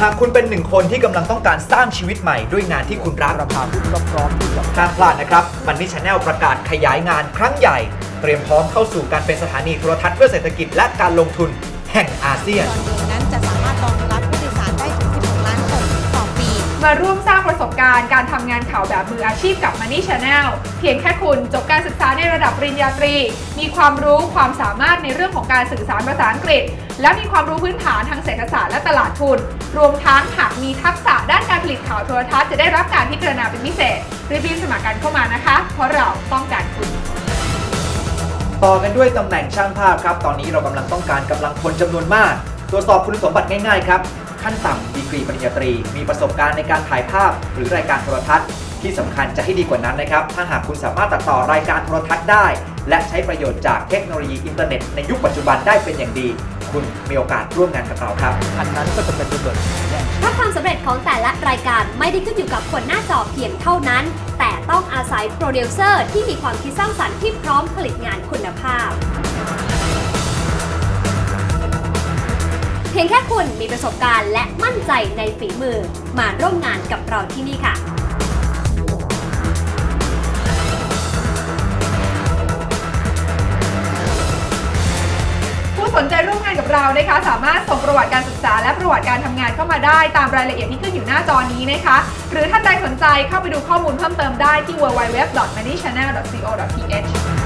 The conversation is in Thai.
หากคุณเป็นหนึ่งคนที่กำลังต้องการสร้างชีวิตใหม่ด้วยงานที่คุณรักราคาหุ้นก็พร้อมที่จะห้ามพลาดนะครับมันนี่ชาแนลประกาศขยายงานครั้งใหญ่ เตรียมพร้อมเข้าสู่การเป็นสถานีโทรทัศน์เพื่อเศรษฐกิจและการลงทุนแห่งอาเซียน มาร่วมสร้างประสบการณ์การทำงานข่าวแบบมืออาชีพกับ Money Channel เพียงแค่คุณจบการศึกษาในระดับปริญญาตรี มีความรู้ความสามารถในเรื่องของการสื่อสารภาษาอังกฤษ และมีความรู้พื้นฐานทางเศรษฐศาสตร์และตลาดทุน รวมทั้งหากมีทักษะด้านการผลิตข่าวโทรทัศน์จะได้รับการพิจารณาเป็นพิเศษรีบๆสมัครกันเข้ามานะคะ เพราะเราต้องการคุณต่อกันด้วยตำแหน่งช่างภาพครับ ตอนนี้เรากำลังต้องการกำลังคนจำนวนมาก ตรวจสอบคุณสมบัติง่ายๆครับ ขั้นต่ำดีกรีปริญญาตรี มีประสบการณ์ในการถ่ายภาพ หรือรายการโทรทัศน์ ที่สำคัญจะให้ดีกว่านั้นนะครับ ถ้าหากคุณสามารถตัดต่อรายการโทรทัศน์ได้ และใช้ประโยชน์จากเทคโนโลยีอินเทอร์เน็ตในยุคปัจจุบันได้เป็นอย่างดี คุณมีโอกาสร่วมงานกับเราครับอันนั้นก็จะเป็นระเบิดแน่เพราะความสำเร็จของแต่ละรายการไม่ได้ขึ้นอยู่กับคนหน้าจอเพียงเท่านั้น แต่ต้องอาศัยโปรดิวเซอร์ที่มีความคิดสร้างสรรค์ที่พร้อมผลิตงานคุณภาพ ยงแค่คุณมีประสบการณ์และมั่นใจในฝีมือ มาร่วมงานกับเราที่นี่ค่ะผู้สนใจร่วมงานกับเรานะคะสามารถส่งประวัติการศึกษาและประวัติการทำงานเข้ามาได้ตามรายละเอียดที่ขึ้นอยู่หน้าจอนี้นะคะ หรือท่านใดสนใจเข้าไปดูข้อมูลเพิ่มเติมได้ที่ www.moneychannel.co.th